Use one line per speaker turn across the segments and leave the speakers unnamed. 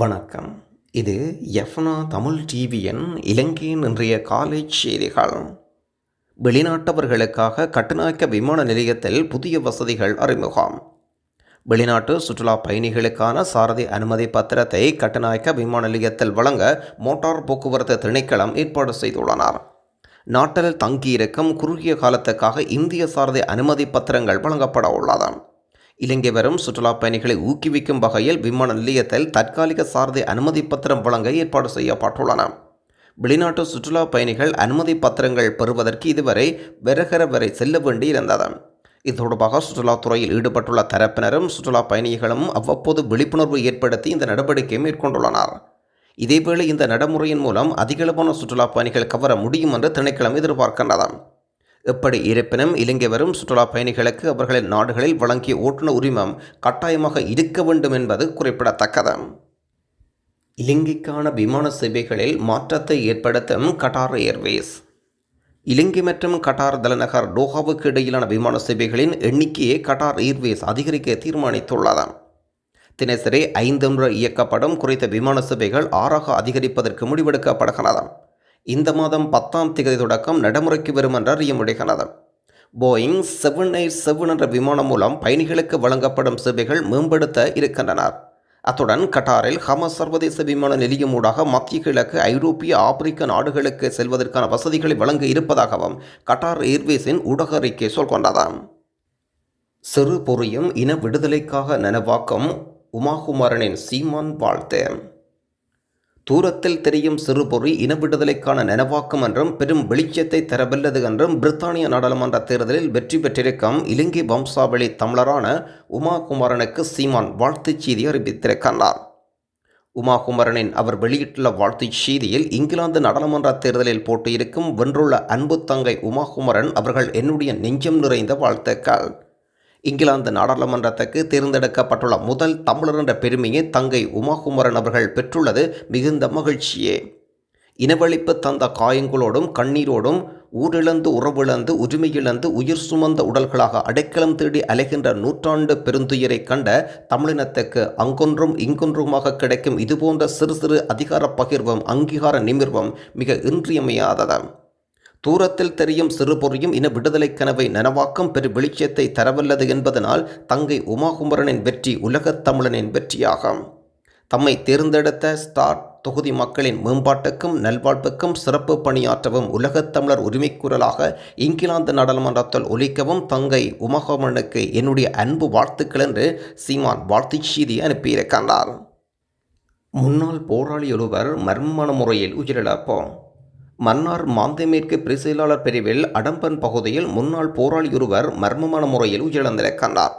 வணக்கம். இது எஃப்னா தமிழ் டிவியின் இலங்கையின் இன்றைய காலேஜ் செய்திகள். வெளிநாட்டவர்களுக்காக கட்டுநாயக்க விமான நிலையத்தில் புதிய வசதிகள் அறிமுகம். வெளிநாட்டு சுற்றுலா பயணிகளுக்கான சாரதி அனுமதி பத்திரத்தை கட்டுநாயக்க விமான நிலையத்தில் வழங்க மோட்டார் போக்குவரத்து திணைக்களம் ஏற்பாடு செய்துள்ளனர். நாட்டில் தங்கியிருக்கும் குறுகிய காலத்துக்காக இந்திய சாரதி அனுமதி பத்திரங்கள் வழங்கப்பட உள்ளது இலங்கை வரும் சுற்றுலா பயணிகளை ஊக்குவிக்கும் வகையில் விமான நிலையத்தில் தற்காலிக சாரதி அனுமதி பத்திரம் வழங்க ஏற்பாடு செய்யப்பட்டுள்ளன. வெளிநாட்டு சுற்றுலா பயணிகள் அனுமதி பத்திரங்கள் பெறுவதற்கு இதுவரை வெரகர வரை செல்ல வேண்டியிருந்தது. இது தொடர்பாக சுற்றுலாத்துறையில் ஈடுபட்டுள்ள தரப்பினரும் சுற்றுலா பயணிகளும் அவ்வப்போது விழிப்புணர்வு ஏற்படுத்தி இந்த நடவடிக்கையை மேற்கொண்டுள்ளனர். இதேவேளை இந்த நடைமுறையின் மூலம் அதிகளவான சுற்றுலா பயணிகள் கவர முடியும் என்று திணைக்களம் எதிர்பார்க்கின்றது. எப்படி இருப்பினும் இலங்கை வரும் சுற்றுலா பயணிகளுக்கு அவர்களின் நாடுகளில் வழங்கிய ஓட்டுநர் உரிமம் கட்டாயமாக இருக்க வேண்டும் என்பது குறிப்பிடத்தக்கது. இலங்கைக்கான விமான சேவைகளில் மாற்றத்தை ஏற்படுத்தும் கட்டார் ஏர்வேஸ். இலங்கை மற்றும் கட்டார் தலைநகர் டோஹாவுக்கு இடையிலான விமான சேவைகளின் எண்ணிக்கையை கட்டார் ஏர்வேஸ் அதிகரிக்க தீர்மானித்துள்ளது. தினசரி ஐந்து முறை இயக்கப்படும் குறித்த விமான சேவைகள் ஆறாக அதிகரிப்பதற்கு முடிவெடுக்கப்படுகிறது. இந்த மாதம் பத்தாம் தேதி தொடக்கம் நடைமுறைக்கு வரும் என்று அறிய போயிங் செவன் எயிட் செவன் என்ற விமானம் மூலம் பயணிகளுக்கு வழங்கப்படும் சேவைகள் மேம்படுத்த இருக்கின்றனர். அத்துடன் கட்டாரில் ஹமஸ் சர்வதேச விமான நிலையம் ஊடாக மத்திய கிழக்கு ஐரோப்பிய ஆப்பிரிக்க நாடுகளுக்கு செல்வதற்கான வசதிகளை வழங்க இருப்பதாகவும் கட்டார் ஏர்வேஸின் ஊடக அறிக்கை சொல்கொண்டதாம் சிறு பொறியும் இன விடுதலைக்காக நனவாக்கும் உமாகுமாரனின் சீமான் வாழ்த்து. தூரத்தில் தெரியும் சிறுபொறி இன விடுதலைக்கான நனவாக்கம் என்றும் பெரும் வெளிச்சத்தை தரவல்லது என்றும் பிரித்தானிய நாடாளுமன்ற தேர்தலில் வெற்றி பெற்றிருக்கும் இலங்கை வம்சாவளி தமிழரான உமாகுமாரனுக்கு சீமான் வாழ்த்துச் செய்தி அறிவித்திருக்கின்றார். உமாகுமரனின் அவர் வெளியிட்டுள்ள வாழ்த்துச் செய்தியில் இங்கிலாந்து நாடாளுமன்ற தேர்தலில் போட்டியிருக்கும் வென்றுள்ள அன்பு தங்கை உமாகுமரன் அவர்கள் என்னுடைய நெஞ்சம் நிறைந்த வாழ்த்துக்கள். இங்கிலாந்து நாடாளுமன்றத்துக்கு தேர்ந்தெடுக்கப்பட்டுள்ள முதல் தமிழர் என்ற பெருமையை தங்கை உமாகுமரன் அவர்கள் பெற்றுள்ளது மிகுந்த மகிழ்ச்சியே. இனவழிப்பு தந்த காயங்களோடும் கண்ணீரோடும் ஊரிழந்து உறவிழந்து உரிமையிழந்து உயிர் சுமந்த உடல்களாக அடைக்கலம் தேடி அலைகின்ற நூற்றாண்டு பெருந்துயிரை கண்ட தமிழினத்துக்கு அங்கொன்றும் இங்கொன்றுமாக கிடைக்கும் இதுபோன்ற சிறு சிறு அதிகார பகிர்வும் அங்கீகார நிமிர்வும் மிக இன்றியமையாததான் தூரத்தில் தெரியும் சிறுபொறியும் இன விடுதலை கனவை நனவாக்கம் பெரு வெளிச்சத்தை தரவல்லது என்பதனால் தங்கை உமாகுமரனின் வெற்றி உலகத் தமிழனின் வெற்றியாகும். தம்மை தேர்ந்தெடுத்த ஸ்டார் தொகுதி மக்களின் மேம்பாட்டுக்கும் நல்வாழ்வுக்கும் சிறப்பு பணியாற்றவும் உலகத் தமிழர் உரிமைக்குரலாக இங்கிலாந்து நாடாளுமன்றத்தில் ஒலிக்கவும் தங்கை உமகோமனுக்கு என்னுடைய அன்பு வாழ்த்துக்கள் என்று சீமான் வாழ்த்து செய்தி அனுப்பியிருக்கின்றார். முன்னாள் போராளி ஒருவர் முறையில் உயிரிழப்போம் மன்னார் மாந்தைமேற்கு பிரிசெயலாளர் பிரிவில் அடம்பன் பகுதியில் முன்னாள் போராளியொருவர் மர்மமான முறையில் உயிரிழந்திருக்கின்றார்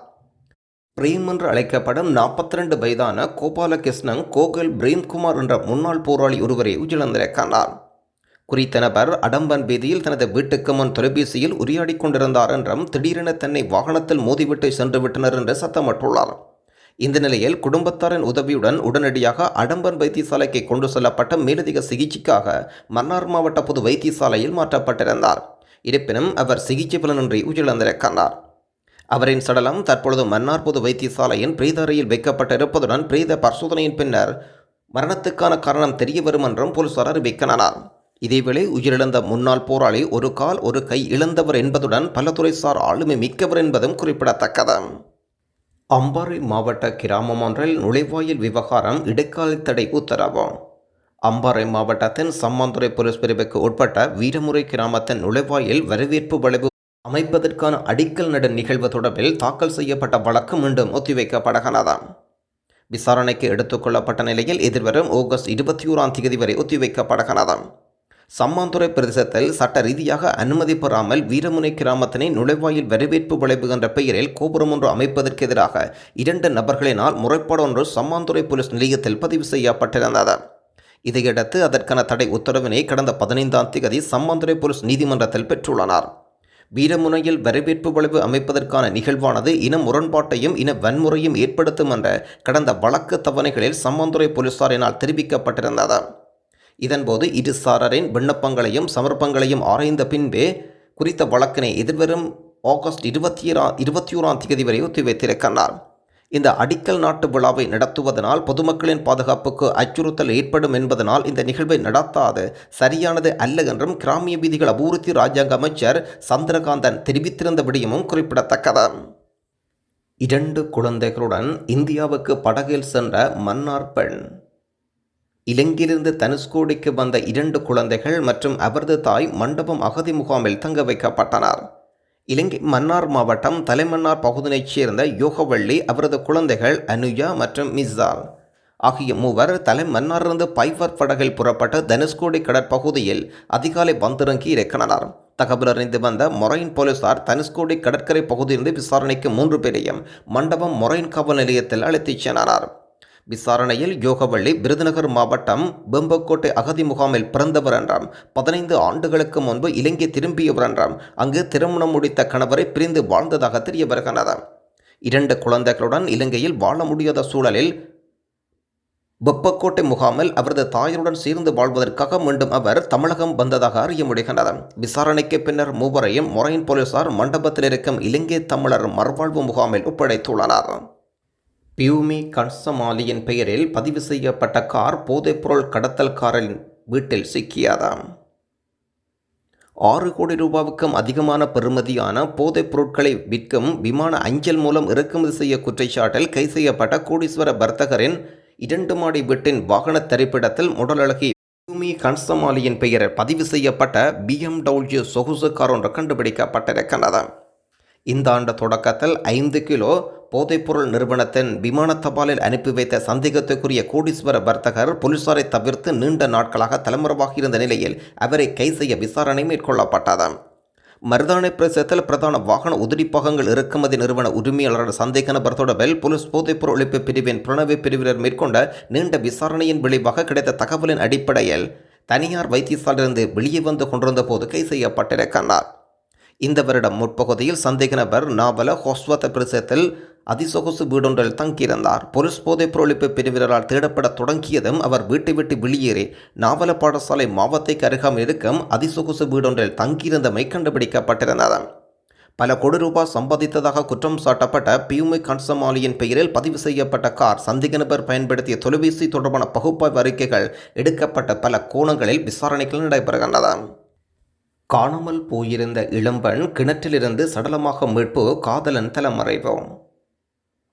பிரேம் என்று அழைக்கப்படும் நாற்பத்தி ரெண்டு வயதான கோபாலகிருஷ்ணன் கோகல் பிரேம்குமார் என்ற முன்னாள் போராளி ஒருவரை உயிரிழந்திருக்கின்றார் குறித்த நபர் அடம்பன் வீதியில் தனது வீட்டுக்கு முன் தொலைபேசியில் உரையாடி கொண்டிருந்தார் என்றும் திடீரென தன்னை வாகனத்தில் மோதிவிட்டு சென்று விட்டனர் என்று சத்தமிட்டுள்ளார். இந்த நிலையில் குடும்பத்தாரின் உதவியுடன் உடனடியாக அடம்பன் வைத்தியசாலைக்கு கொண்டு செல்லப்பட்ட மேலதிக சிகிச்சைக்காக மன்னார் மாவட்ட பொது வைத்தியசாலையில் மாற்றப்பட்டிருந்தார். இருப்பினும் அவர் சிகிச்சை பலனின்றி உயிரிழந்திருக்கின்றார் அவரின் சடலம் தற்பொழுது மன்னார் பொது வைத்தியசாலையின் பிரேத அறையில் வைக்கப்பட்டிருப்பதுடன் பிரேத பரிசோதனையின் பின்னர் மரணத்துக்கான காரணம் தெரிய வரும் என்றும் போலீசார் அறிவிக்கின்றனர். இதேவேளை உயிரிழந்த முன்னாள் போராளி ஒரு கால் ஒரு கை இழந்தவர் என்பதுடன் பல துறைசார் ஆளுமை மிக்கவர் என்பதும் குறிப்பிடத்தக்கது. அம்பாறை மாவட்ட கிராமம் ஒன்றில் நுழைவாயில் விவகாரம் இடைக்கால தடை உத்தரவு. அம்பாறை மாவட்டத்தின் சம்மாந்துறை போலீஸ் பிரிவுக்கு உட்பட்ட வீரமுறை கிராமத்தின் நுழைவாயில் வரவேற்பு வளைவு அமைப்பதற்கான அடிக்கல் நடு நிகழ்வு தொடர்பில் தாக்கல் செய்யப்பட்ட வழக்கு மீண்டும் ஒத்திவைக்கப்படுகிறது. விசாரணைக்கு எடுத்துக்கொள்ளப்பட்ட நிலையில் எதிர்வரும் ஆகஸ்ட் இருபத்தி ஓராம் தேதி வரை ஒத்திவைக்கப்படுகிறது. சம்மாந்துறை பிரதேசத்தில் சட்ட ரீதியாக அனுமதி பெறாமல் வீரமுனை கிராமத்தினை நுழைவாயில் வரவேற்பு விளைவு என்ற பெயரில் கோபுரம் ஒன்று அமைப்பதற்கு எதிராக இரண்டு நபர்களினால் முறைப்பாடு ஒன்று சம்மாந்துறை போலீஸ் நிலையத்தில் பதிவு செய்யப்பட்டிருந்தது. இதையடுத்து அதற்கான தடை உத்தரவினை கடந்த பதினைந்தாம் தேதி சம்மாந்துறை போலீஸ் நீதிமன்றத்தில் பெற்றுள்ளனர். வீரமுனையில் வரவேற்பு வளைவு அமைப்பதற்கான நிகழ்வானது இன முரண்பாட்டையும் இன வன்முறையும் ஏற்படுத்தும் என்ற கடந்த வழக்கு தவணைகளில் சம்மாந்துறை போலீசாரினால் தெரிவிக்கப்பட்டிருந்தது. இதன்போது இரு சாரரின் விண்ணப்பங்களையும் சமர்ப்பங்களையும் ஆராய்ந்த பின்பே குறித்த வழக்கினை எதிர்வரும் ஆகஸ்ட் இருபத்தி இருபத்தி ஓராம் தேதி வரை ஒத்திவைத்திருக்கிறார் இந்த அடிக்கல் நாட்டு விழாவை நடத்துவதனால் பொதுமக்களின் பாதுகாப்புக்கு அச்சுறுத்தல் ஏற்படும் என்பதனால் இந்த நிகழ்வை நடத்தாது சரியானது அல்ல என்றும் கிராமிய வீதிகள் அபிவிருத்தி ராஜாங்க அமைச்சர் சந்திரகாந்தன் தெரிவித்திருந்த விடயமும் குறிப்பிடத்தக்கது. இரண்டு குழந்தைகளுடன் இந்தியாவுக்கு படகில் சென்ற மன்னார் பெண் இலங்கையிலிருந்து தனுஷ்கோடிக்கு வந்த இரண்டு குழந்தைகள் மற்றும் அவரது தாய் மண்டபம் அகதி முகாமில் தங்க வைக்கப்பட்டனர். இலங்கை மன்னார் மாவட்டம் தலைமன்னார் பகுதியைச் சேர்ந்த யோகவள்ளி அவரது குழந்தைகள் அனுயா மற்றும் மிஸ்ஸால் ஆகிய மூவர் தலைமன்னாரிலிருந்து பைவர் படகில் புறப்பட்ட தனுஷ்கோடி கடற்பகுதியில் அதிகாலை வந்திறங்கி இருக்கிறனர் தகவல் அறிந்து வந்த மொரைன் போலீசார் தனுஷ்கோடி கடற்கரை பகுதியிலிருந்து விசாரணைக்கு மூன்று பேரையும் மண்டபம் மொரைன் காவல் நிலையத்தில் அழைத்துச் சென்றனர். விசாரணையில் யோகவள்ளி விருதுநகர் மாவட்டம் பெம்பக்கோட்டை அகதி முகாமில் பிறந்தவர் என்றாம். பதினைந்து ஆண்டுகளுக்கு முன்பு இலங்கை திரும்பியவர் என்றாம். அங்கு திருமணம் முடித்த கணவரை பிரிந்து வாழ்ந்ததாக தெரிய வருகிறது இரண்டு குழந்தைகளுடன் இலங்கையில் வாழ முடியாத சூழலில் வெப்பக்கோட்டை முகாமில் அவரது தாயருடன் சேர்ந்து வாழ்வதற்காக மீண்டும் அவர் தமிழகம் வந்ததாக அறிய முடிகின்றது. விசாரணைக்கு பின்னர் மூவரையும் மொரையின் போலீசார் மண்டபத்தில் இருக்கும் இலங்கை தமிழர் மறுவாழ்வு முகாமில் ஒப்படைத்துள்ளனர். பியூமி கன்சமாலியின் பெயரில் பதிவு செய்யப்பட்ட கார் போதைப்பொருள் கடத்தல்காரரின் வீட்டில் சிக்கியதாம். ஆறு கோடி ரூபாவுக்கும் அதிகமான பெறுமதியான போதைப் பொருட்களை விற்கும் விமான அஞ்சல் மூலம் இறக்குமதி செய்ய குற்றச்சாட்டில் கை செய்யப்பட்ட கோடீஸ்வர வர்த்தகரின் இரண்டு மாடி வீட்டின் வாகன திரைப்படத்தில் முடலழகி பியூமி கன்சமாலியின் பெயரில் பதிவு செய்யப்பட்ட பிஎம்டபிள்யூ சொகுசு கார் ஒன்று கண்டுபிடிக்கப்பட்டிருக்கின்றது இந்த ஆண்டு தொடக்கத்தில் ஐந்து கிலோ போதைப்பொருள் நிறுவனத்தின் விமான தபாலில் அனுப்பி வைத்த சந்தேகத்துக்குரிய கோடீஸ்வர வர்த்தகர் போலீசாரை தவிர்த்து நீண்ட நாட்களாக தலைமுறைவாக இருந்த நிலையில் அவரை கை செய்ய விசாரணை மேற்கொள்ளப்பட்டது. மருதானை பிரதேசத்தில் பிரதான வாகன உதிரிப்பாகங்கள் இறக்குமதி நிறுவன உரிமையாளர் சந்தேக நபர் தொடர்பில் போலீஸ் போதைப்பொருள் ஒழிப்பு பிரிவின் புலனவை பிரிவினர் மேற்கொண்ட நீண்ட விசாரணையின் விளைவாக கிடைத்த தகவலின் அடிப்படையில் தனியார் வைத்தியசாலையிலிருந்து வெளியே வந்து கொண்டிருந்த போது கை செய்யப்பட்டிருக்கிறார் இந்த வருடம் முற்பகுதியில் சந்தேக நபர் நாவல ஹொஸ்வத பிரதேசத்தில் அதிசொகுசு வீடொன்றில் தங்கியிருந்தார். போலீஸ் போதைப் பொருளிப்பு பிரிவினரால் தேடப்பட தொடங்கியதும் அவர் வீட்டை விட்டு வெளியேறி நாவல பாடசாலை மாவத்தைக்கு அருகாமல் இருக்கும் அதிசொகுசு வீடொன்றில் தங்கியிருந்தமை கண்டுபிடிக்கப்பட்டிருந்தது. பல கோடி ரூபாய் சம்பாதித்ததாக குற்றம் சாட்டப்பட்ட பியூமி கன்சமாலியின் பெயரில் பதிவு செய்யப்பட்ட கார் சந்தேக நபர் பயன்படுத்திய தொலைபேசி தொடர்பான பகுப்பாய்வு அறிக்கைகள் எடுக்கப்பட்ட பல கோணங்களில் விசாரணைகள் நடைபெறுகின்றன. காணாமல் போயிருந்த இளம்பெண் கிணற்றிலிருந்து சடலமாக மீட்பு காதலன் தலைமறைவு.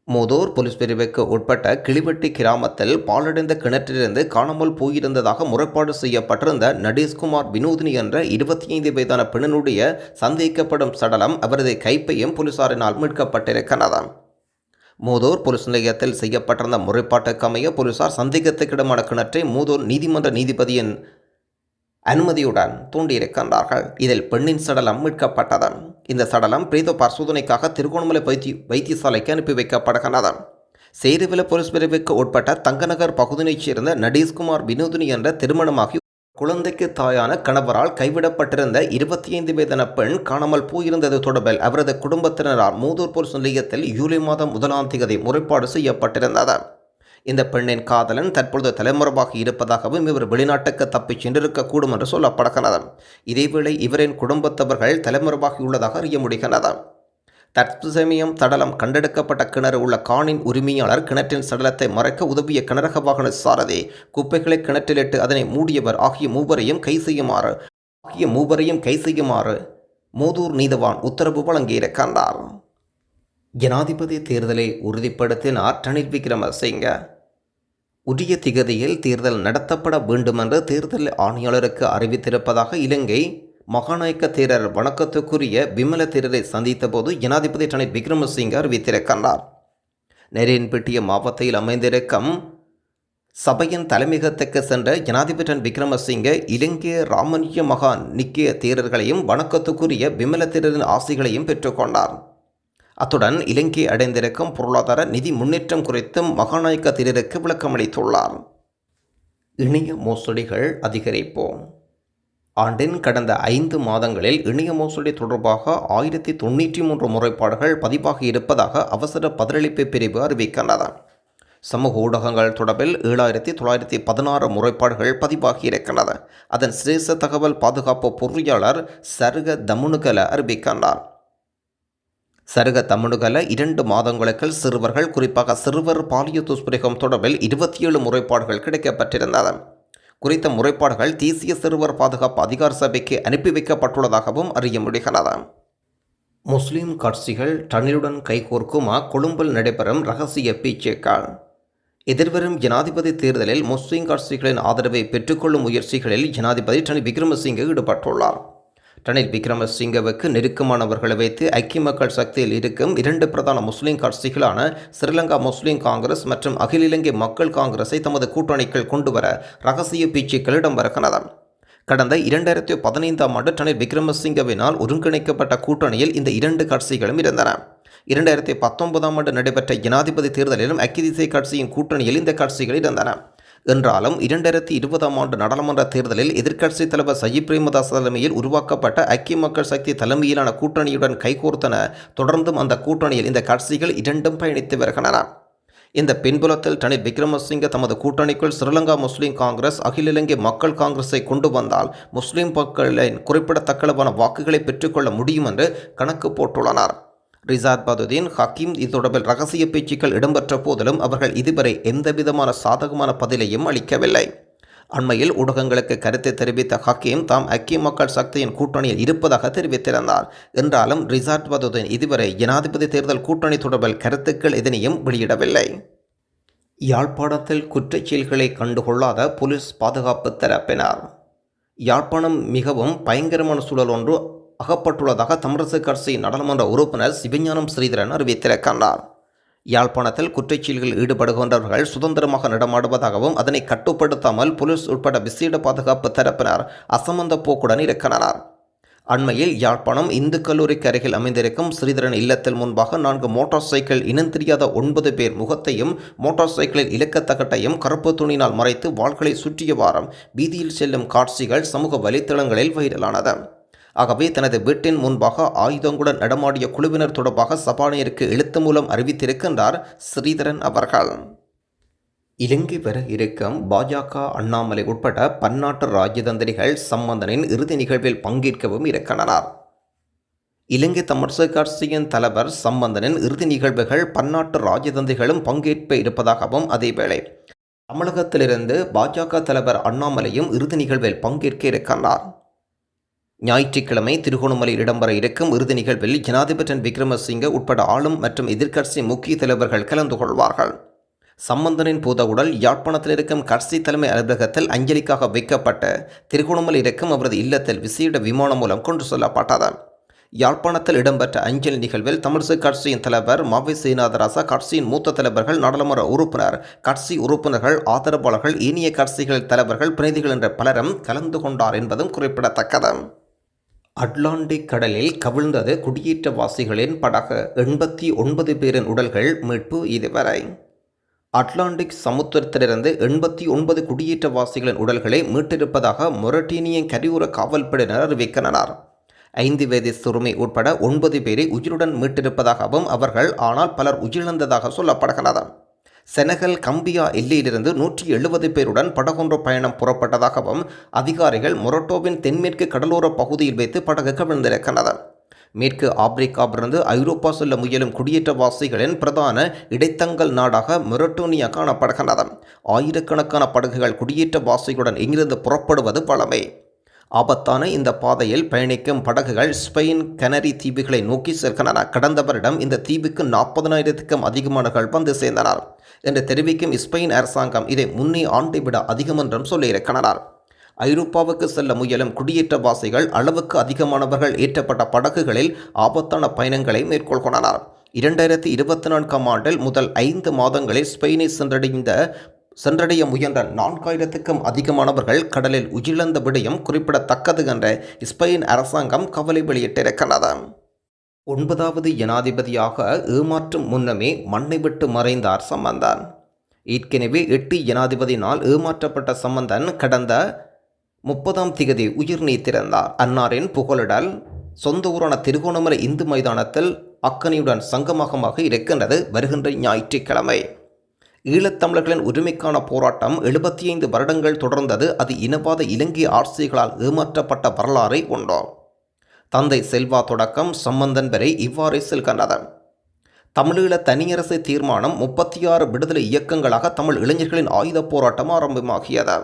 மூதூர் போலீஸ் பிரிவுக்கு உட்பட்ட கிளிவெட்டி கிராமத்தில் பாலடைந்த கிணற்றிலிருந்து காணாமல் போயிருந்ததாக முறைப்பாடு செய்யப்பட்டிருந்த நடேஷ்குமார் வினோதினி என்ற இருபத்தி ஐந்து வயதான பெண்ணினுடைய சந்தேகிக்கப்படும் சடலம் அவரது கைப்பையும் போலீசாரினால் மீட்கப்பட்டிருக்கிறது. மூதூர் போலீஸ் நிலையத்தில் செய்யப்பட்டிருந்த முறைப்பாட்டுக்கு அமைய போலீசார் சந்தேகத்துக்கிடமான கிணற்றை மூதூர் நீதிமன்ற நீதிபதியின் அனுமதியுடன் தூண்டியிருக்கின்றார்கள். இதில் பெண்ணின் சடலம் மீட்கப்பட்டது. இந்த சடலம் பிரேத பரிசோதனைக்காக திருகோணமலை வைத்திய வைத்தியசாலைக்கு அனுப்பி வைக்கப்படுகின்றது. சேருவில போலீஸ் பிரிவுக்கு உட்பட்ட தங்கநகர் பகுதியைச் சேர்ந்த நடேஷ்குமார் வினோதினி என்ற திருமணமாகி குழந்தைக்கு தாயான கணவரால் கைவிடப்பட்டிருந்த இருபத்தி ஐந்து வயதான பெண் காணாமல் போயிருந்தது தொடர்பில் அவரது குடும்பத்தினரால் மூதூர் போலீஸ் நிலையத்தில் ஜூலை மாதம் முதலாம் தேதி முறைப்பாடு செய்யப்பட்டிருந்தது. இந்த பெண்ணின் காதலன் தற்பொழுது தலைமுறைவாக இருப்பதாகவும் இவர் வெளிநாட்டுக்கு தப்பிச் சென்றிருக்கக்கூடும் என்று சொல்லப்படுகிறது இதேவேளை இவரின் குடும்பத்தவர்கள் தலைமுறைவாகியுள்ளதாக அறிய முடிகிறது. தற்சமயம் தடலம் கண்டெடுக்கப்பட்ட கிணறு உள்ள காணின் உரிமையாளர் கிணற்றின் சடலத்தை மறைக்க உதவிய கிணறக வாகன சாரதி குப்பைகளை கிணற்றிலிட்டு அதனை மூடியவர் ஆகிய மூவரையும் கை செய்யுமாறு ஆகிய மூவரையும் கை செய்யுமாறு மூதூர் நீதவான் உத்தரவு வழங்கியிருக்கின்றார். ஜனாதிபதி தேர்தலை உறுதிப்படுத்தினார் ரணில் விக்ரமசிங்க. உரிய திகதியில் தேர்தல் நடத்தப்பட வேண்டுமென்று தேர்தல் ஆணையாளருக்கு அறிவித்திருப்பதாக இலங்கை மகாநாயக்க தேரர் வணக்கத்துக்குரிய விமல தேரரை சந்தித்தபோது ஜனாதிபதி ரணில் விக்ரமசிங்க அறிவித்திருக்கின்றார். நெரேன்பட்டிய மாவட்டத்தில் அமைந்திருக்கும் சபையின் தலைமையகத்துக்கு சென்ற ஜனாதிபதி ரன் விக்ரமசிங்க இலங்கை ராமனிய மகா நிக்கிய தேரர்களையும் வணக்கத்துக்குரிய விமல தேரரின் ஆசைகளையும் பெற்றுக்கொண்டார். அத்துடன் இலங்கை அடைந்திருக்கும் பொருளாதார நிதி முன்னேற்றம் குறித்தும் மகாநாயக்க திரருக்கு விளக்கமளித்துள்ளார். இணைய மோசடிகள் அதிகரிப்போம். ஆண்டின் கடந்த ஐந்து மாதங்களில் இணைய மோசடி தொடர்பாக ஆயிரத்தி தொண்ணூற்றி மூன்று முறைப்பாடுகள் பதிவாகி இருப்பதாக அவசர பதிலளிப்பு பிரிவு அறிவிக்கின்றது. சமூக ஊடகங்கள் தொடர்பில் ஏழாயிரத்தி தொள்ளாயிரத்தி பதினாறு முறைப்பாடுகள் பதிவாகி அதன் சிரேச தகவல் பாதுகாப்பு பொறியாளர் சருக தமுனுகல அறிவிக்கின்றார். சருக தமிழுகல இரண்டு மாதங்களுக்குள் சிறுவர்கள் குறிப்பாக சிறுவர் பாலிய துஷ்பிரகம் தொடர்பில் இருபத்தி ஏழு முறைப்பாடுகள் கிடைக்கப்பட்டிருந்தது குறித்த முறைப்பாடுகள் தேசிய சிறுவர் பாதுகாப்பு அதிகார சபைக்கு அனுப்பி வைக்கப்பட்டுள்ளதாகவும் அறிய முடிகிறது முஸ்லிம் கட்சிகள் தன்னுடன் கைகோர்க்குமா கொழும்பில் நடைபெறும் ரகசிய பேச்சுக்கள். எதிர்வரும் ஜனாதிபதி தேர்தலில் முஸ்லிம் கட்சிகளின் ஆதரவை பெற்றுக்கொள்ளும் முயற்சிகளில் ஜனாதிபதி டனி விக்ரமசிங்கே ஈடுபட்டுள்ளார். ரணில் விக்ரமசிங்கவுக்கு நெருக்கமானவர்களை வைத்து ஐக்கிய மக்கள் சக்தியில் இருக்கும் இரண்டு பிரதான முஸ்லிம் கட்சிகளான ஸ்ரீலங்கா முஸ்லிம் காங்கிரஸ் மற்றும் அகில இலங்கை மக்கள் காங்கிரஸை தமது கூட்டணிக்குள் கொண்டுவர ரகசிய பேச்சுக்கள் இடம்பெறுகிறது கடந்த இரண்டாயிரத்தி பதினைந்தாம் ஆண்டு ரணில் விக்ரமசிங்கவினால் ஒருங்கிணைக்கப்பட்ட கூட்டணியில் இந்த இரண்டு கட்சிகளும் இருந்தன. இரண்டாயிரத்தி பத்தொன்பதாம் ஆண்டு நடைபெற்ற ஜனாதிபதி தேர்தலிலும் அக்கிதிசை கட்சியின் கூட்டணியில் இந்த கட்சிகள் இருந்தன. என்றாலும் இரண்டாயிரத்தி இருபதாம் ஆண்டு நாடாளுமன்ற தேர்தலில் எதிர்க்கட்சித் தலைவர் சஜித் பிரேமதாஸ் தலைமையில் உருவாக்கப்பட்ட ஐக்கிய மக்கள் சக்தி தலைமையிலான கூட்டணியுடன் கைகோர்த்தன. தொடர்ந்தும் அந்த கூட்டணியில் இந்த கட்சிகள் இரண்டும் பயணித்து வருகின்றன. இந்த பின்புலத்தில் ரணில் விக்ரமசிங்க தமது கூட்டணிக்குள் ஸ்ரீலங்கா முஸ்லீம் காங்கிரஸ் அகில இலங்கை மக்கள் காங்கிரஸை கொண்டு வந்தால் முஸ்லீம் மக்களின் குறிப்பிடத்தக்களவான வாக்குகளை பெற்றுக்கொள்ள முடியும் என்று கணக்கு போட்டுள்ளனர். ரிசாத் பதுதீன் ஹக்கீம் இது தொடர்பில் ரகசிய பேச்சுக்கள் இடம்பெற்ற போதிலும் அவர்கள் இதுவரை எந்தவிதமான சாதகமான பதிலையும் அளிக்கவில்லை. அண்மையில் ஊடகங்களுக்கு கருத்தை தெரிவித்த ஹக்கீம் தாம் ஐக்கிய மக்கள் சக்தியின் கூட்டணியில் இருப்பதாக தெரிவித்திருந்தார். என்றாலும் ரிசார்ட் பதுதீன் இதுவரை ஜனாதிபதி தேர்தல் கூட்டணி தொடர்பில் கருத்துக்கள் எதனையும் வெளியிடவில்லை. யாழ்ப்பாணத்தில் குற்றச்செயல்களை கண்டுகொள்ளாத போலீஸ் பாதுகாப்பு தரப்பினர். யாழ்ப்பாணம் மிகவும் பயங்கரமான சூழல் ஒன்று அகப்பட்டுள்ளதாக தமிழரசு கட்சி நாடாளுமன்ற உறுப்பினர் சிவஞானம் ஸ்ரீதரன் அறிவித்திருக்கின்றார். யாழ்ப்பாணத்தில் குற்றச்செயல்களில் ஈடுபடுகின்றவர்கள் சுதந்திரமாக நடமாடுவதாகவும் அதனை கட்டுப்படுத்தாமல் போலீஸ் உட்பட விசேட பாதுகாப்பு தரப்பினர் அசமந்த போக்குடன் இருக்கின்றனர். அண்மையில் யாழ்ப்பாணம் இந்து கல்லூரிக்கு அருகில் அமைந்திருக்கும் ஸ்ரீதரன் இல்லத்தில் முன்பாக நான்கு மோட்டார் சைக்கிள் இனம் தெரியாத ஒன்பது பேர் முகத்தையும் மோட்டார் சைக்கிளில் இலக்கத்தகட்டையும் கருப்பு துணியினால் மறைத்து வாள்களை சுற்றிய வாரம் வீதியில் செல்லும் காட்சிகள் சமூக வலைத்தளங்களில் வைரலானது. ஆகவே தனது வீட்டின் முன்பாக ஆயுதங்களுடன் நடமாடிய குழுவினர் தொடர்பாக சபாநாயகருக்கு எழுத்து மூலம் அறிவித்திருக்கின்றார் ஸ்ரீதரன் அவர்கள். இலங்கை வர இருக்கும் பாஜக அண்ணாமலை உட்பட பன்னாட்டு ராஜதந்திரிகள் சம்பந்தனின் இறுதி நிகழ்வில் பங்கேற்கவும் இருக்கின்றனர். இலங்கை தமிழக கட்சியின் தலைவர் சம்பந்தனின் இறுதி நிகழ்வுகள் பன்னாட்டு ராஜதந்திரிகளும் பங்கேற்ப இருப்பதாகவும் அதேவேளை தமிழகத்திலிருந்து பாஜக தலைவர் அண்ணாமலையும் இறுதி நிகழ்வில் பங்கேற்க இருக்கின்றார். ஞாயிற்றுக்கிழமை திருகோணமலையில் இடம்பெற இருக்கும் இறுதி நிகழ்வில் ஜனாதிபதி விக்ரமசிங்க உட்பட ஆளும் மற்றும் எதிர்க்கட்சி முக்கிய தலைவர்கள் கலந்து கொள்வார்கள். சம்பந்தனின் பூதவுடல் யாழ்ப்பாணத்தில் இருக்கும் கட்சி தலைமை அலுவலகத்தில் அஞ்சலிக்காக வைக்கப்பட்ட திருகோணமலை இருக்கும் அவரது இல்லத்தில் விசேட விமானம் மூலம் கொண்டு செல்லப்பட்டது. யாழ்ப்பாணத்தில் இடம்பெற்ற அஞ்சலி நிகழ்வில் தமிழிசை கட்சியின் தலைவர் மாவி சீனாதராசா கட்சியின் மூத்த தலைவர்கள் நாடாளுமன்ற உறுப்பினர் கட்சி உறுப்பினர்கள் ஆதரவாளர்கள் இனிய கட்சிகள் தலைவர்கள் பிரதிகள் என்ற பலரும் கலந்து கொண்டார் என்பதும் குறிப்பிடத்தக்கது. அட்லாண்டிக் கடலில் கவிழ்ந்தது குடியேற்றவாசிகளின் படகு. எண்பத்தி ஒன்பது பேரின் உடல்கள் மீட்பு இதுவரை. அட்லாண்டிக் சமுத்திரத்திலிருந்து எண்பத்தி ஒன்பது குடியேற்றவாசிகளின் உடல்களை மீட்டிருப்பதாக மொரட்டீனியன் கரையோர காவல்படையினர் அறிவிக்கின்றனர். ஐந்து வயது சிறுமி உட்பட ஒன்பது பேரை உயிருடன் மீட்டிருப்பதாகவும் அவர்கள் ஆனால் பலர் உயிரிழந்ததாக சொல்லப்படுகிறது. செனகல் கம்பியா எல்லையிலிருந்து நூற்றி எழுபது பேருடன் படகொன்று பயணம் புறப்பட்டதாகவும் அதிகாரிகள் மொரட்டோவின் தென்மேற்கு கடலோர பகுதியில் வைத்து படகு கவிழ்ந்திருக்கிறது மேற்கு ஆப்பிரிக்காவிலிருந்து ஐரோப்பா செல்ல முயலும் குடியேற்றவாசிகளின் பிரதான இடைத்தங்கல் நாடாக மொரட்டோனியா காணப்படுகின்றது. ஆயிரக்கணக்கான படகுகள் குடியேற்றவாசிகளுடன் இங்கிருந்து புறப்படுவது பழமை ஆபத்தான இந்த பாதையில் பயணிக்கும் படகுகள் ஸ்பெயின் கனரி தீவுகளை நோக்கி செல்கின்றன கடந்த வருடம் இந்த தீவுக்கு நாற்பதனாயிரத்துக்கும் அதிகமானவர்கள் வந்து சேர்ந்தனர் என்று தெரிவிக்கும் ஸ்பெயின் அரசாங்கம் இதை முன்னே ஆண்டை விட அதிகம் என்றும் சொல்லியிருக்கின்றனர். ஐரோப்பாவுக்கு செல்ல முயலும் குடியேற்றவாசிகள் அளவுக்கு அதிகமானவர்கள் ஏற்றப்பட்ட படகுகளில் ஆபத்தான பயணங்களை மேற்கொள்கின்றனர். இரண்டாயிரத்தி இருபத்தி நான்காம் ஆண்டில் முதல் ஐந்து மாதங்களில் ஸ்பெயினை சென்றடைந்த சென்றடைய முயன்ற நான்காயிரத்துக்கும் அதிகமானவர்கள் கடலில் உயிரிழந்த விடயம் குறிப்பிடத்தக்கது என்ற ஸ்பெயின் அரசாங்கம் கவலை வெளியிட்டிருக்கிறது. ஒன்பதாவது ஜனாதிபதியாக ஏமாற்றும் முன்னமே மண்ணை விட்டு மறைந்தார் சம்பந்தன். ஏற்கனவே எட்டு ஜனாதிபதியினால் ஏமாற்றப்பட்ட சம்பந்தன் கடந்த முப்பதாம் திகதி உயிர் நீத்திருந்தார். அன்னாரின் புகழிடல் சொந்த ஊரான திருகோணமலை இந்து மைதானத்தில் அக்கனியுடன் சங்கமகமாக இருக்கின்றது. வருகின்ற ஞாயிற்றுக்கிழமை ஈழத்தமிழர்களின் உரிமைக்கான போராட்டம் எழுபத்தி ஐந்து வருடங்கள் தொடர்ந்தது. அது இனவாத இலங்கை ஆட்சிகளால் ஏமாற்றப்பட்ட வரலாறை கொண்டோம் தந்தை செல்வா தொடக்கம் சம்பந்தன் வரை இவ்வாறு செல்கின்றது தமிழீழ தனியரசு தீர்மானம் முப்பத்தி ஆறு விடுதலை இயக்கங்களாக தமிழ் இளைஞர்களின் ஆயுதப் போராட்டம் ஆரம்பமாகியது.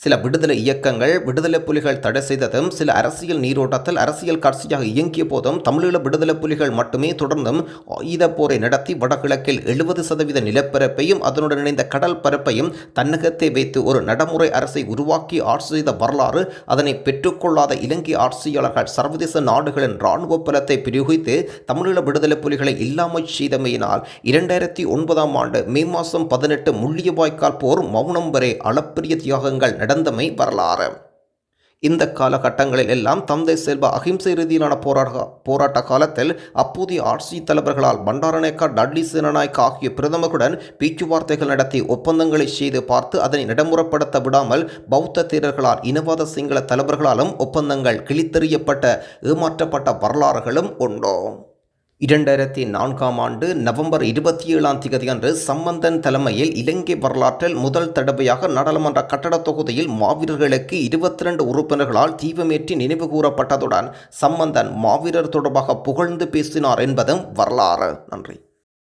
சில விடுதலை இயக்கங்கள் விடுதலை புலிகள் தடை செய்ததும் சில அரசியல் நீரோட்டத்தில் அரசியல் கட்சியாக இயங்கிய போதும் தமிழீழ விடுதலை புலிகள் மட்டுமே தொடர்ந்தும் ஆயுத போரை நடத்தி வடகிழக்கில் எழுபது சதவீத நிலப்பரப்பையும் அதனுடன் இணைந்த கடல் பரப்பையும் தன்னகத்தை வைத்து ஒரு நடைமுறை அரசை உருவாக்கி ஆட்சி செய்த வரலாறு அதனை பெற்றுக்கொள்ளாத இலங்கை ஆட்சியாளர்கள் சர்வதேச நாடுகளின் இராணுவ பலத்தை பிரயோகித்து தமிழீழ விடுதலை புலிகளை இல்லாமல் செய்தமையினால் இரண்டாயிரத்தி ஒன்பதாம் ஆண்டு மே மாதம் பதினெட்டு முள்ளியவாய்க்கால் போர் மௌனம் வரை அளப்பரிய தியாகங்கள் நடந்தமை வரலாறு. இந்த காலகட்டங்களில் எல்லாம் தந்தை செல்வ அகிம்சை ரீதியிலான போராட்ட போராட்ட காலத்தில் அப்போதைய ஆட்சி தலைவர்களால் பண்டாரநாயக்கா டட்லி சேனநாயக் ஆகிய பிரதமர்களுடன் பேச்சுவார்த்தைகள் நடத்தி ஒப்பந்தங்களை செய்து பார்த்து அதனை நடைமுறைப்படுத்த விடாமல் பௌத்த தீரர்களால் இனவாத சிங்கள தலைவர்களாலும் ஒப்பந்தங்கள் கிழித்தெறியப்பட்ட ஏமாற்றப்பட்ட வரலாறுகளும் உண்டோ. இரண்டாயிரத்தி நான்காம் ஆண்டு நவம்பர் இருபத்தி ஏழாம் தேதி அன்று சம்பந்தன் தலைமையில் இலங்கை வரலாற்றில் முதல் தடவையாக நாடாளுமன்ற கட்டடத் தொகுதியில் மாவீரர்களுக்கு இருபத்தி ரெண்டு உறுப்பினர்களால் தீபமேற்றி நினைவு கூறப்பட்டதுடன் சம்பந்தன் மாவீரர் தொடர்பாக புகழ்ந்து பேசினார் என்பதும் வரலாறு. நன்றி.